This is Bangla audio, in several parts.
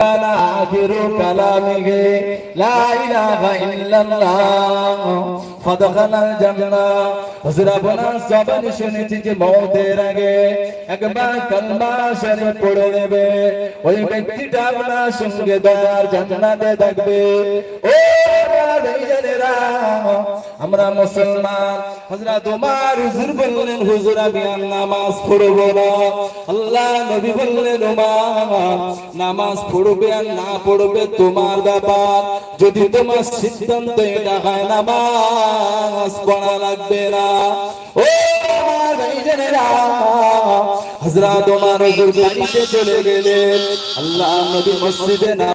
كان آخر كلامه لا إله إلا الله فدخل الجنة হুজুর আপনার জবান শুনেছি যে মৌতের আগে একবার কালমা শরীফ পড়ে নেবে ওই ব্যক্তিটা আপনার সঙ্গে দয়ার জান্নাতে থাকবে ও আমার মুসলমান। হযরত ওমর হুজুর বললেন, হুজুর, আমি আর নামাজ পড়ব না। আল্লাহ নবী বললেন ওমর নামাজ পড়বে আর না পড়বে তোমার ব্যাপার। যদি তোমার সিদ্ধান্ত এটা হয়, নামাজ পড়া লাগবে না। ও আমার ভাইজানেরা, হযরত ওমর হুজুর বাড়িতে চলে গেলেন। আল্লাহ নবী মসজিদে না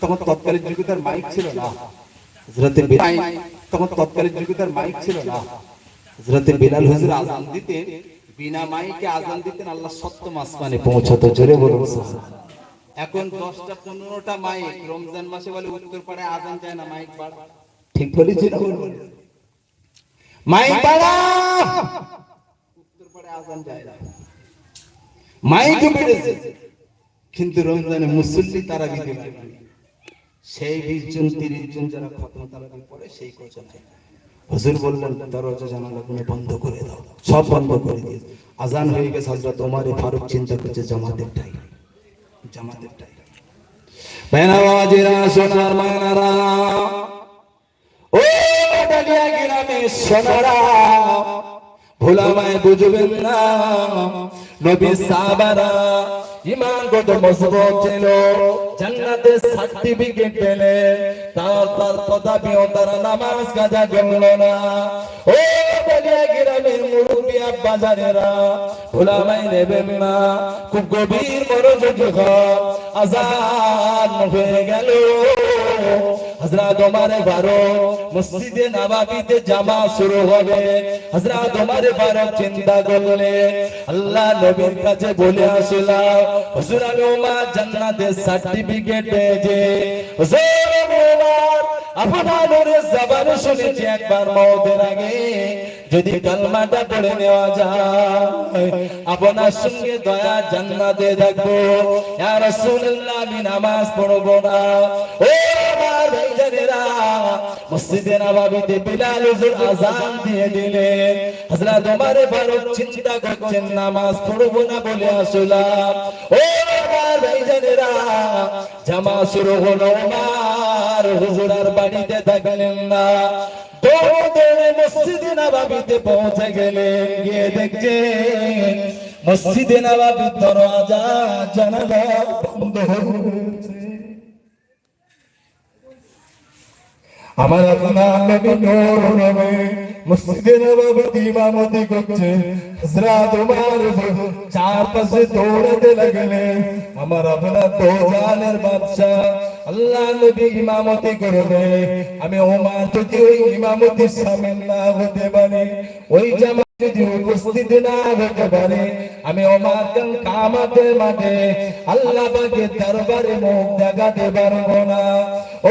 তখন তৎকালীন যুগে তার মাইক ছিল না। হযরতে বিলাল তখন তৎকালীন যুগে তার মাইক ছিল না। হযরতে বিলাল হুজুর আজান দিতেন বিনা মাইকে আজান দিতেন আল্লাহ সপ্তম আসমানে পৌঁছাতো জোরে বলুন। এখন দশটা পনেরোটা মাইক রমজান মাসে বলে উত্তর পাড়ায় আজান যায় না মাইক বাড়। ঠিক বলেছি না মাইক বাড়া! উত্তর পাড়ায় আজান যায় না। মাইক বেড়েছে কিন্তু রমজানে মুসল্লি তারা দিতে পারে সেই বিশ জন তিরিশ জন যারা খতম, তারা পড়ে সেই কজন হুজুর বললেন দরজা জানালা গুলো বন্ধ করে দাও। সব বন্ধ করে দিয়ে আজান হয়ে গেছে, হযরত ওমর ফারুক চিন্তা করছে, জামাতের টাইম জামাতের টাইম বেনাবাজিরা সোনার মানারা ও ডালিয়া সোনারা। ভোলামায় বুঝবেন না। নবী সাহাবারা ইমান কত মজবুত ছিল। জান্নাতে সার্টিফিকেট পেলে, তার তার তথাপিও তারা নামাজ কাজা করল না। ও গ্রামের মুরব্বী বাজারেরা ভোলামায় নেবেন না। খুব গভীর মনোযোগী আজান হয়ে গেল। যদি কালমাটা পড়ে নেওয়া যায়, আপনার সঙ্গে দয়া জান্নাতে রাসূলুল্লাহ, আমি নামাজ পড়ব না। ও ভাইজানেরা মসজিদে নববীতে বিলাল হুজুর আযান দিয়ে দিলেন। হযরত ওমর ফারুক বাড়িতে থাকলেন না। মসজিদে নববীতে পৌঁছে গেলেন। গিয়ে দেখছেন, মসজিদে নববীর দরজা জানালা বন্ধ হয়ে গেছে। আমার আপনার নবী নূর নবী মসজিদে নববীতে ইমামতি করছে। হযরত ওমর চার পাশে দৌড়াতে লাগলেন আমার আপনার দোজানের বাদশা আল্লাহ নবী ইমামতি করবে। আমি ওমর যদি ওই ইমামতি সামিল না হতে পারি, ওই জামা যদি উপস্থিত না হতে পারে, আমি ওমর কাল কামাতের মাঠে আল্লাহ দরবারে মুখ দেখাতে পারব না। ও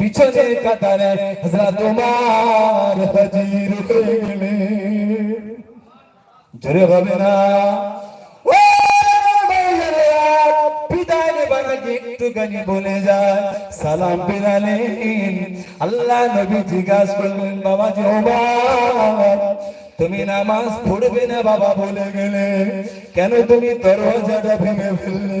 পিছনে কাতারে হযরত ওমর হাজির হয়ে গেলেন জোরে হবে না। একটুখানি বলে যায়, সালাম বেরালেন আল্লাহ নবী জিজ্ঞাসা করলেন বাবা যে তুমি নামাজ পড়বে না বাবা বলে গেলে। কেন তুমি দরজাটা ভেঙে ফেললে?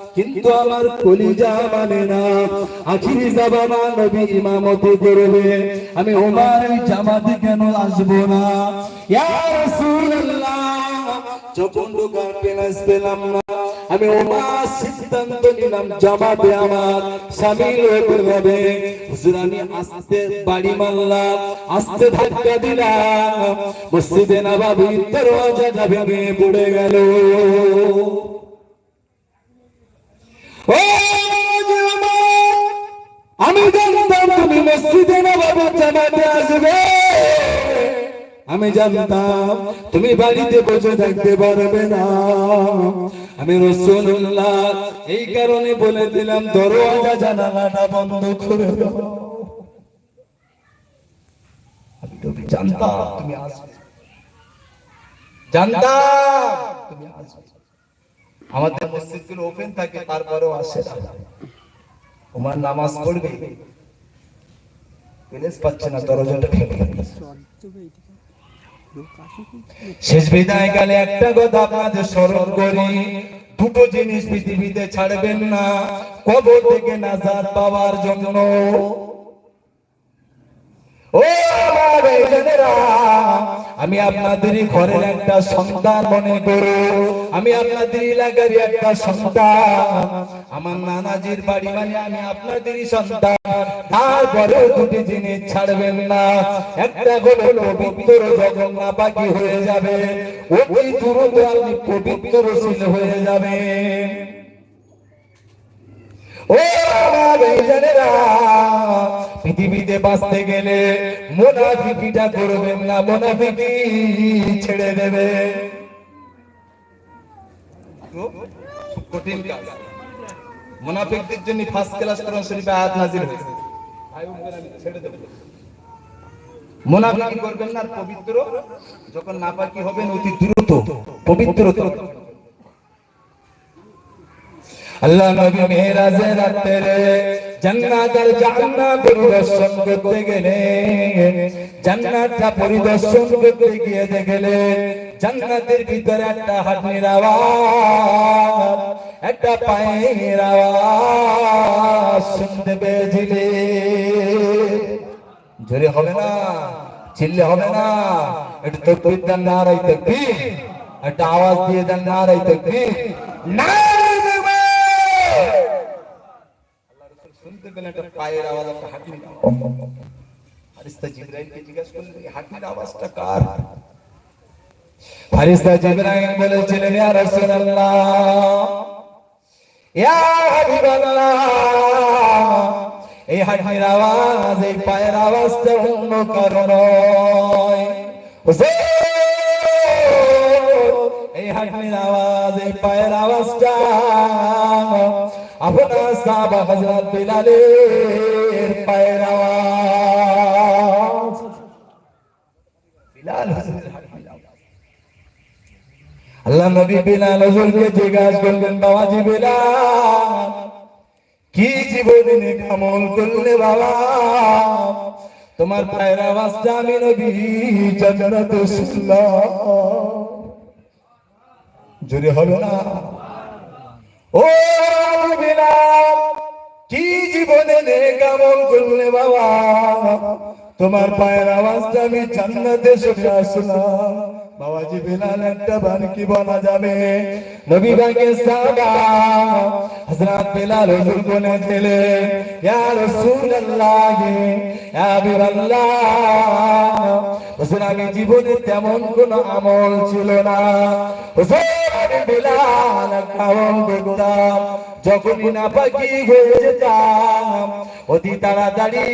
কিন্তু আমার কলিজা মানে না। আখিরি জাবানা নবী ইমামতি করবে আমি ওমার এই জামাতে কেন আসব না? ইয়া রাসূলুল্লাহ, যখন দোকান পেলাস পেলাম না, আমি ওমার সিদ্ধান্ত নিলাম, জামাতে আমার শামিল হতে হবে হুজুর, আমি আস্তে বাড়ি মারলাম, আস্তে ধাক্কা দিলাম। মসজিদে নবাবির দরওয়াজাটা ভেঙে পড়ে গেল। আমি জানতাম তুমি মসজিদে নবাবির জামাতে আসবে আমি জানতাম তুমি বাড়িতে বসে থাকতে পারবে না। আমি রসুল্লাহ, এই কারণে বলে দিলাম, দরওয়াজা, জানালাটা বন্ধ করে দাও। আমি তো জানতাম, তুমি আসবে। জানতাম, তুমি আসবে। আমাদের মসজিদগুলো ওপেন থাকে, তারপরেও আসে না। তোমার নামাজ পড়বে। প্লেস পাচ্ছে না, দরজাটা শেষ বিদায় কালে একটা কথা আপনাদের স্মরণ করি, দুটো জিনিস পৃথিবীতে ছাড়বেন না, কবর থেকে নাজাত পাওয়ার জন্য। ও আমার আমি আপনাদের ঘরের একটা সন্তান মনে করো। আমি আপনাদের এলাকারই একটা সন্তান। আমার নানাজির বাড়ি মানে আমি আপনাদেরই সন্তান। তারপরেও দুটি জিনিস ছাড়বেন না। একটা হলো পবিত্র যখন নাপাকি হয়ে যাবে। অতি দ্রুত আপনি পবিত্রশীল হয়ে যাবে ও আমার পৃথিবীতে বাঁচতে গেলে মোনাফিকিটা করবেন না, মোনাফিকি ছেড়ে দেবে। কঠিন কাজ। মোনাফিকদের জন্য ফার্স্ট ক্লাস কোরআন শরীফে আয়াত নাজিল হয়েছে। মোনাফিকি করবেন না পবিত্র, যখন নাপাকি হবেন অতি দ্রুত, পবিত্র আল্লাহ নবী মেহরাজে রাত্রে জান্নাত আর জাহান্নাম পরিদর্শন করতে গেলে, জান্নাতটা পরিদর্শন করতে গিয়ে দেখলে জান্নাতের ভিতরে একটা হাঁটনির আওয়াজ, একটা পায়ের আওয়াজ শুনতে পেয়েছিলে। জোরে হবে না, চিল্লে হবে না, একটু তকবির দেন না তকবির, একটা আওয়াজ দিয়ে দেন না রাই তকবির। না! পেলেন একটা পায়ের আওয়াজ, একটা আওয়াজ। ফারিস্তা জিবরাইলকে জিজ্ঞাসা করলেন, এই আওয়াজটা কার? পায়ের আওয়াজটা পায়ের আওয়াজ। বিলাল হুজুরের হাঁটনির আওয়াজ। আল্লাহ নবী বিলাল হুজুরকে জিজ্ঞাসা করলেন, বাবাজি বিলাল, কি জীবনে আমল করলে বাবা? তোমার পায়ের আওয়াজটা আমি নবী জান্নাতে শুনলাম। জোরে হলো না? ও জীবনে বাবা? তোমার পায়ের আওয়াজটা আমি জান্নাতে শুনে আসলাম। বাবাজি, বিলাল, একটা বান কি বলা যাবে? নবী ভাগে সাবা হযরত বিলাল হুজুর বলে দিলে, ইয়া রাসূলুল্লাহ, ইয়া হাবিবাল্লাহ। হুজুর, আমি জীবনে তেমন কোনো আমল ছিল না। হুজুর যখনই না পাকি হয়ে যেতাম, অতি তাড়াতাড়ি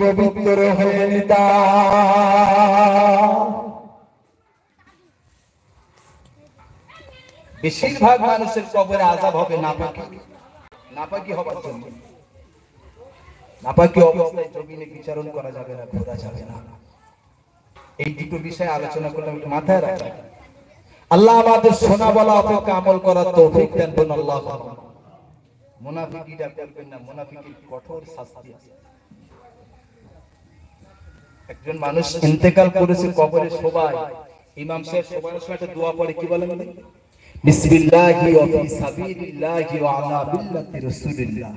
পবিত্র হয়ে বেশিরভাগ মানুষের কবরে আজাব হবে নাপাকি। নাপাকি হবার জন্য। নাপাকি অবস্থায় জমিনে বিচারণ করা যাবে না যাবে না। এই দুটো বিষয়ে আলোচনা করলে একটু মাথায় রাখা আল্লাহ আমাদের শোনা বলা অপেক্ষা আমল করার তৌফিক দেন বোন আল্লাহ মুনাফিকিটা করবেন না কঠোর শাস্তি একজন মানুষ ইন্তেকাল করেছে কবরে সবাই ইমাম সাহেব সবার দোয়া পড়ে, কি বলেন বিসমিল্লাহি ওয়া ফি সাবিলিল্লাহি ওয়া আলা রাসূলিল্লাহ।